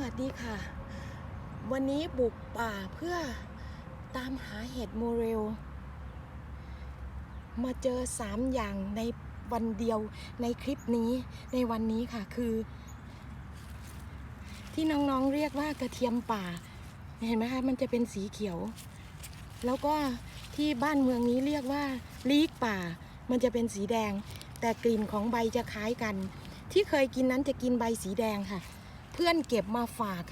วัสดีค่ะ วันนี้บุกป่าเพื่อตามหาเห็ดโมเรล มาเจอสามอย่างในวันเดียวในคลิปนี้ในวันนี้ค่ะคือ ที่น้องๆเรียกว่ากระเทียมป่า เห็นไหมคะมันจะเป็นสีเขียว แล้วก็ที่บ้านเมืองนี้เรียกว่าลีกป่า มันจะเป็นสีแดง แต่กลิ่นของใบจะคล้ายกัน ที่เคยกินนั้นจะกินใบสีแดงค่ะ เพื่อนเก็บมาฝาก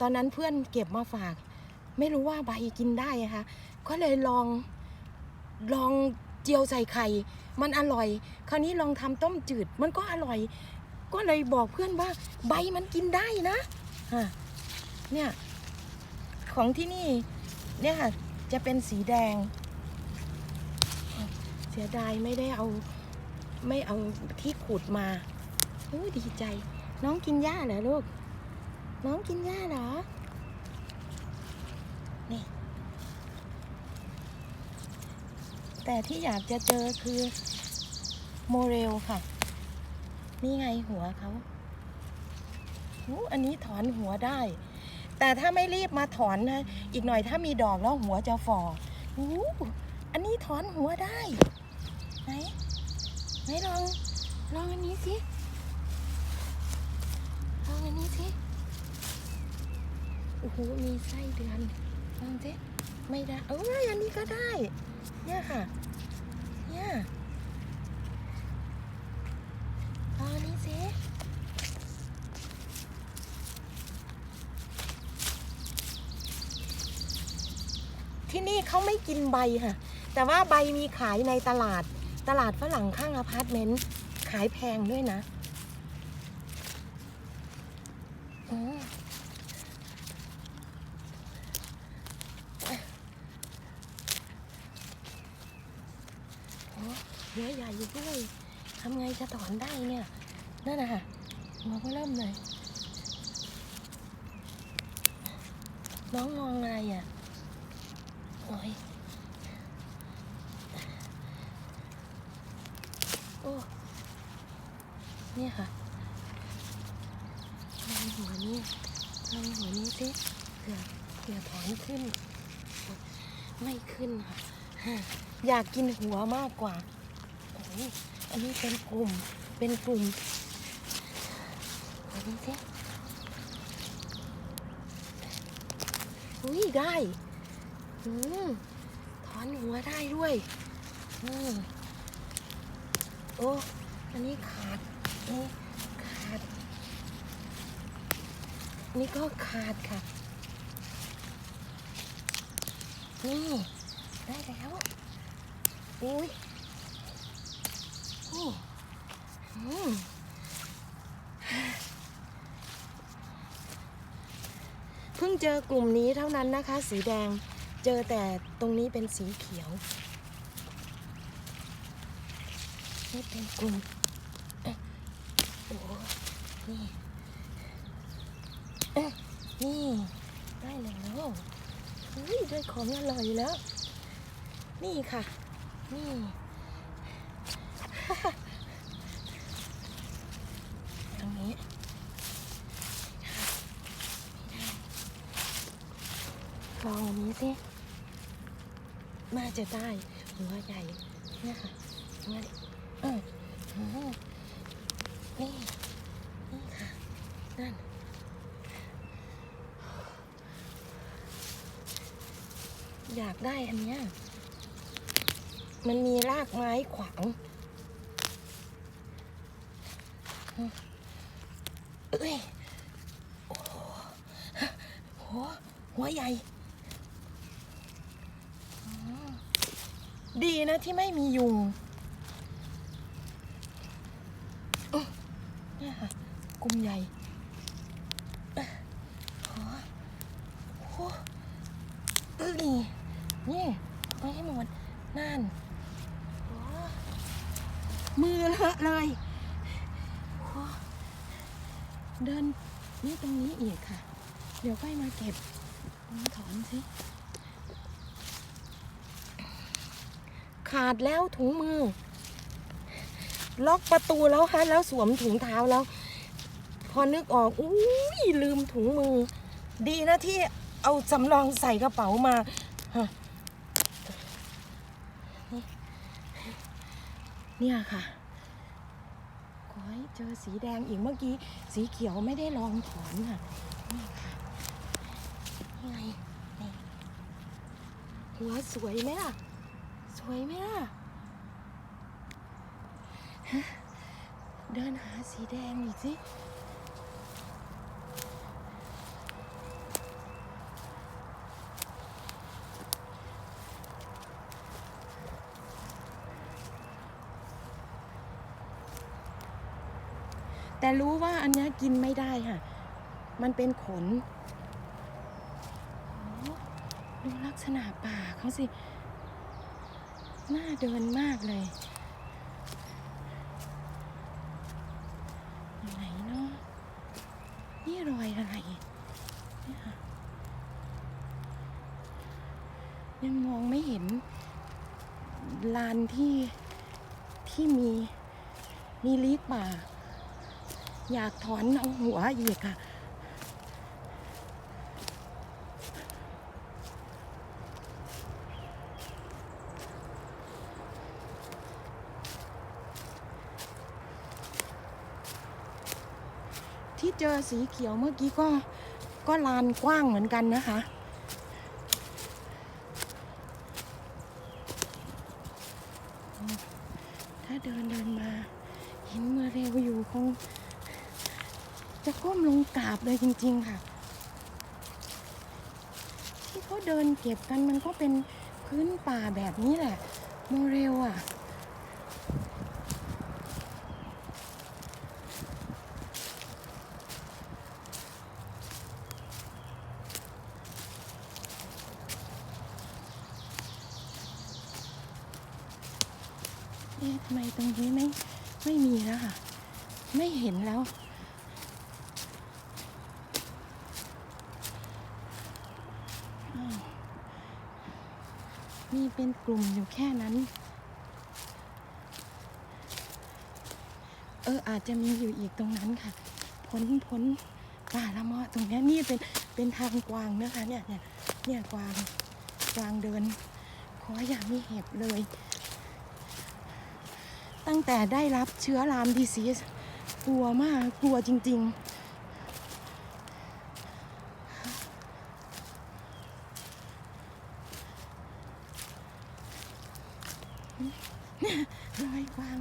ตอนนั้นเพื่อนเก็บมาฝาก ไม่รู้ว่าใบกินได้อะคะก็เลยลองลองเจียวใส่ไข่ มันอร่อย คราวนี้ลองทำต้มจืด มันก็อร่อย ก็เลยบอกเพื่อนว่าใบมันกินได้นะะเนี่ยของที่นี่เนี่ยค่ะจะเป็นสีแดง เสียดายไม่ได้เอาไม่เอาที่ขูดมาโอ้ดีใจ น้องกินหญ้าเหรอลูก น้องกินหญ้าเหรอ นี่ แต่ที่อยากจะเจอคือโมเรลค่ะ นี่ไงหัวเขาอู้อันนี้ถอนหัวได้ แต่ถ้าไม่รีบมาถอนนะ อีกหน่อยถ้ามีดอกแล้วหัวจะฝ่ออู้อันนี้ถอนหัวได้ ไหน ไหนลอง ลองอันนี้สิ ลองอันนี้สิ โอ้โหมีไส้เดือนลองสิไม่ได้เอ้ยอันนี้ก็ได้ เนี่ยค่ะ เนี่ยลองอันนี้สิที่นี่เขาไม่กินใบค่ะ แต่ว่าใบมีขายในตลาด ตลาดฝรั่งข้างอพาร์ตเมนต์ ขายแพงด้วยนะอืมโอ้ เยอะใหญ่อยู่ด้วยทำไงจะถอนได้เนี่ย นั่นนะคะหัวก็เริ่มเลย น้องมองอะไรอะโอ้ยโอ้เนี่ยค่ะลองหัวนี้ลองหัวนี้สิเผื่อเผื่อถอนขึ้น ไม่ขึ้นค่ะ อยากกินหัวมากกว่า อันนี้เป็นกลุ่ม เป็นกลุ่มหัวนี้สิอุ้ยได้อืมถอนหัวได้ด้วยอืมโอ้ อันนี้ขาด นี่ขาด นี่ก็ขาดค่ะ นี่ ได้แล้ว อุ้ยนี่อืม เพิ่งเจอกลุ่มนี้เท่านั้นนะคะ สีแดงเจอแต่ตรงนี้เป็นสีเขียวนี่เป็นกลุ่มเอ๊ะโอ้นี่นี่ได้แล้วอุ้ยได้ของอร่อยแล้ว นี่ค่ะ นี่ ตรงนี้ ลองอันนี้สิน่าจะได้หัวใหญ่เนี่ยค่ะหัวเออนี่นี่ค่ะนั่นอยากได้อันเนี้ยมันมีรากไม้ขวางเอ้ยโอ้โหหัวใหญ่ ดีนะที่ไม่มียุงเนี่ยค่ะกลุ่มใหญ่โอ้โหเอ้ยนี่เอาให้หมดนั่นมือเลอะเลยเดินนี่ตรงนี้อีกค่ะ เดี๋ยวค่อยมาเก็บถอนสิ ขาดแล้วถุงมือ ล็อกประตูแล้วฮะแล้วสวมถุงเท้าแล้ว พอนึกออกอุ้ยลืมถุงมือ ดีนะที่เอาสำรองใส่กระเป๋ามาฮะเนี่ยค่ะขอให้เจอสีแดงอีกเมื่อกี้ สีเขียวไม่ได้ลองถอนค่ะนี่ค่ะนี่ไงหัวสวยไหมล่ะ สวยไหมล่ะ เดินหาสีแดงอีกสิแต่รู้ว่าอันนี้กินไม่ได้ค่ะ มันเป็นขน ดูลักษณะป่าเขาสิ น่าเดินมากเลยไหนเนาะนี่รอยอะไรยังมองไม่เห็นลานที่ที่มีมีลีกป่า อยากถอนเอาหัวอีกอะที่ เจอสีเขียวเมื่อกี้ก็ก็ลานกว้างเหมือนกันนะคะ ถ้าเดินเดินมา เห็นเมื่อเร็วอยู่คง จะก้มลงกราบเลยจริง ๆ ค่ะ ที่เขาเดินเก็บกันมันก็เป็นพื้นป่าแบบนี้แหละโมเรลอะ เอ๊ะทำ ไมตรงนี้ไม่ไม่มีแล้วค่ะ ไม่เห็นแล้ว มีเป็นกลุ่มอยู่แค่นั้น เอออาจจะมีอยู่อีกตรงนั้นค่ะ พ้นพ้นป่าละมาะตรงนี้นี่เป็นเป็นทางกวางนะคะเนี่ยเนี่ยเนี่ยกวางกวางเดินขออย่ามีเห็บเลย ตั้งแต่ได้รับเชื้อรามดีซีสกลัวมากกลัวจริง ๆรอยกวาง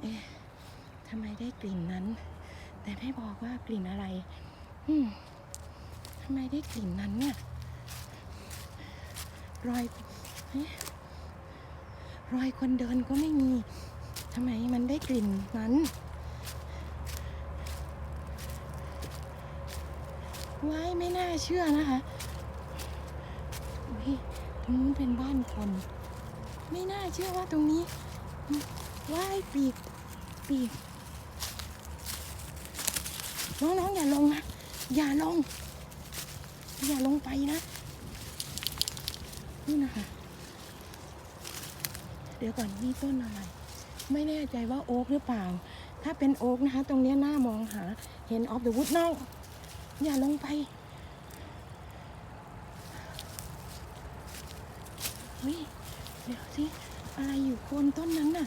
เอ๊ะทำไมได้กลิ่นนั้น แต่ไม่บอกว่ากลิ่นอะไรทำไมได้กลิ่นนั้นเนี่ย รอยรอยคนเดินก็ไม่มีทำไมมันได้กลิ่นนั้น ว้ายไม่น่าเชื่อนะคะตรงนู้นเป็นบ้านคน ไม่น่าเชื่อว่าตรงนี้ ว้ายปีก ปีก น้องๆอย่าลงนะ อย่าลง อย่าลงไปนะ นี่นะคะ เดี๋ยวก่อนนี่ต้นอะไร ไม่แน่ใจว่าโอ๊กหรือเปล่า ถ้าเป็นโอ๊กนะคะ ตรงนี้ยน่ามองหา เห็นออฟเดอะวูดน้องอย่าลงไปเฮ้ยเดี๋ยวสิ อะไรอยู่โคนต้นนั้นน่ะ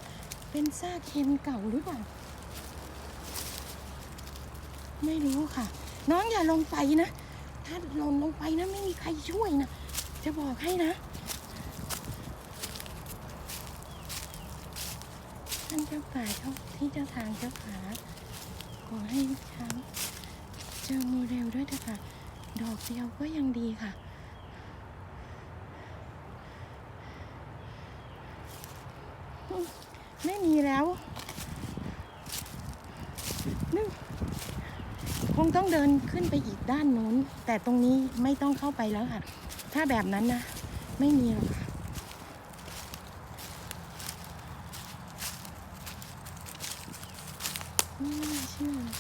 เป็นซากเคนเก่าหรือเปล่า ไม่รู้ค่ะ น้องอย่าลงไปนะ ถ้าหล่นลงไปนะ ไม่มีใครช่วยนะ จะบอกให้นะ ท่านเจ้าป่าเจ้าที่เจ้าทางเจ้าขาขอให้ช้างเจอโมเดลด้วยเถอะค่ะ ดอกเดียวก็ยังดีค่ะไม่มีแล้วนึกคงต้องเดินขึ้นไปอีกด้านโน้น แต่ตรงนี้ไม่ต้องเข้าไปแล้วค่ะ ถ้าแบบนั้นนะ ไม่มีหรอกค่ะ ไม่น่าเชื่อเลย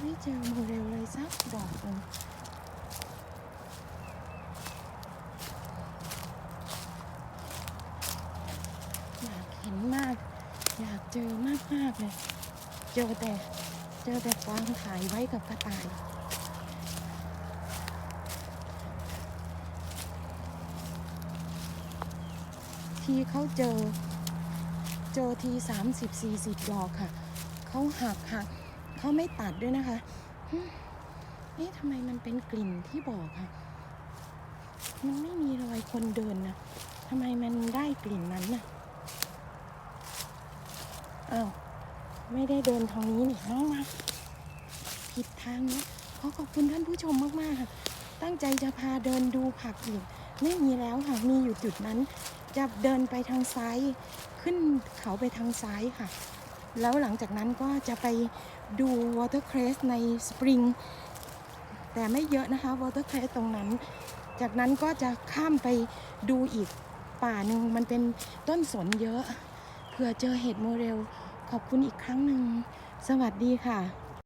ไม่เจอโมเดลเลยสักดอกหนึ่ง เจอมากมากๆเลย เจอแต่เจอแต่วางถ่ายไว้กับกระต่ายทีเขาเจอ เจอทีสามสิบสี่สิบดอกค่ะ เขาหักหักเขาไม่ตัดด้วยนะคะฮึเอ๊ะทำไมมันเป็นกลิ่นที่บอกค่ะ มันไม่มีรอยคนเดินนะทำไมมันได้กลิ่นนั้นน่ะอ้าว ไม่ได้เดินทางนี้นี่น้องมาผิดทางนะขอขอบคุณท่านผู้ชมมากๆค่ะ ตั้งใจจะพาเดินดูผักอีกไม่มีแล้วค่ะมีอยู่จุดนั้น จะเดินไปทางซ้ายขึ้นเขาไปทางซ้ายค่ะ แล้วหลังจากนั้นก็จะไปดู watercress ในสปริงแต่ไม่เยอะนะคะ watercress ตรงนั้น จากนั้นก็จะข้ามไปดูอีกป่าหนึ่งมันเป็นต้นสนเยอะเผื่อเจอเห็ดโมเรล ขอบคุณอีกครั้งหนึ่ง สวัสดีค่ะ